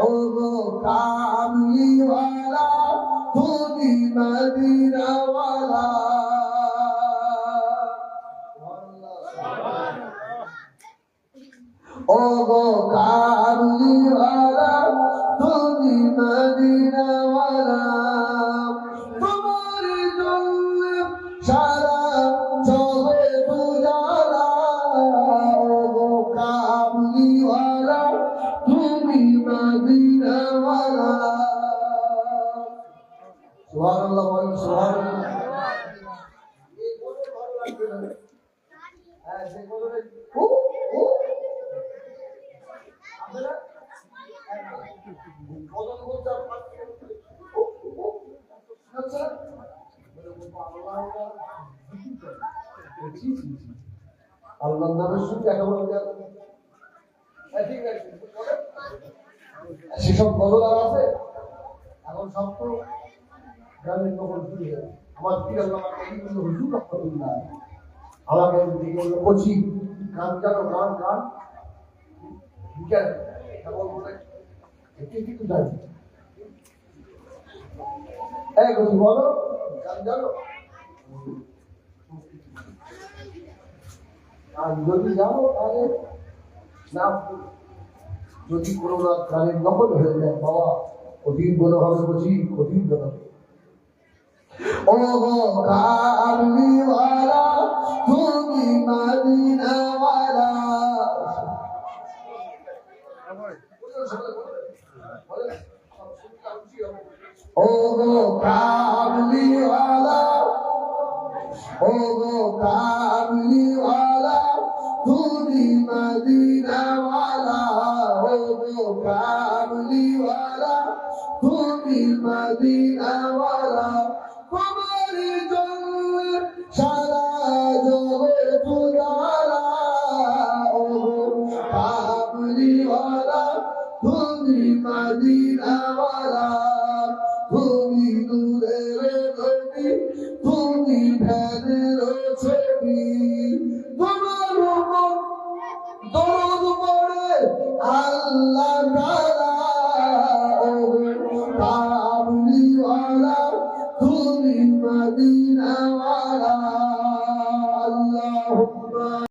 ও গো কামিওয়ালা তুমি মদিনাওয়ালা। ও গো কামলিওয়ালা আল্লাহ নামের সঙ্গে হ্যাঁ ঠিক আছে সেসব আর আছে। এখন সব তো গ্রামের নকল শুনে আমার প্রিয় হুজুর রহমতুল্লাহ আমাকে দিকে বলল, কচি, গান জানো, গান গান? জানি। বলো, গান জানো? আর যদি জানো, তাহলে না যদি কোনো না গানের নকল হয়ে যায়, বাবা, কঠিন গুণ হবে বুঝি কঠিন গুণ হবে ও গো কামলিওয়ালা তুমি মদিনাওয়ালা। ও গো কামলিওয়ালা ও গো কামলিওয়ালা কামলিওয়ালা তুমি মদিনাওয়ালা তোমার জন্য সারা জগৎ পুরালা ও কামলিওয়ালা তুমি মদিনাওয়ালা তুমি নূরের নবী তুমি ধ্যানের ছবি। তোমার মন মদিনা